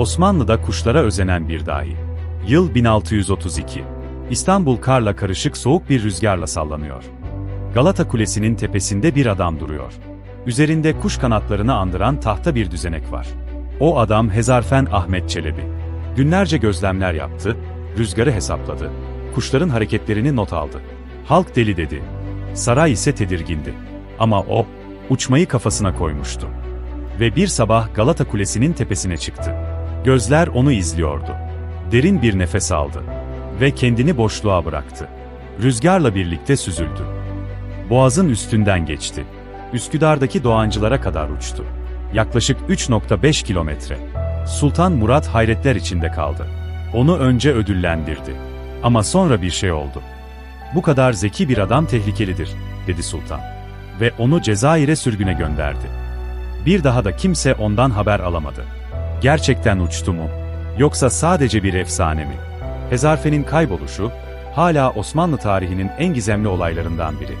Osmanlı'da kuşlara özenen bir dahi. Yıl 1632. İstanbul karla karışık soğuk bir rüzgarla sallanıyor. Galata Kulesi'nin tepesinde bir adam duruyor. Üzerinde kuş kanatlarını andıran tahta bir düzenek var. O adam Hezarfen Ahmet Çelebi. Günlerce gözlemler yaptı, rüzgarı hesapladı, kuşların hareketlerini not aldı. Halk deli dedi. Saray ise tedirgindi. Ama o, uçmayı kafasına koymuştu. Ve bir sabah Galata Kulesi'nin tepesine çıktı. Gözler onu izliyordu. Derin bir nefes aldı. Ve kendini boşluğa bıraktı. Rüzgarla birlikte süzüldü. Boğazın üstünden geçti. Üsküdar'daki doğancılara kadar uçtu. Yaklaşık 3.5 kilometre. Sultan Murat hayretler içinde kaldı. Onu önce ödüllendirdi. Ama sonra bir şey oldu. Bu kadar zeki bir adam tehlikelidir, dedi sultan. Ve onu Cezayir'e sürgüne gönderdi. Bir daha da kimse ondan haber alamadı. Gerçekten uçtu mu? Yoksa sadece bir efsane mi? Hezarfen'in kayboluşu, hala Osmanlı tarihinin en gizemli olaylarından biri.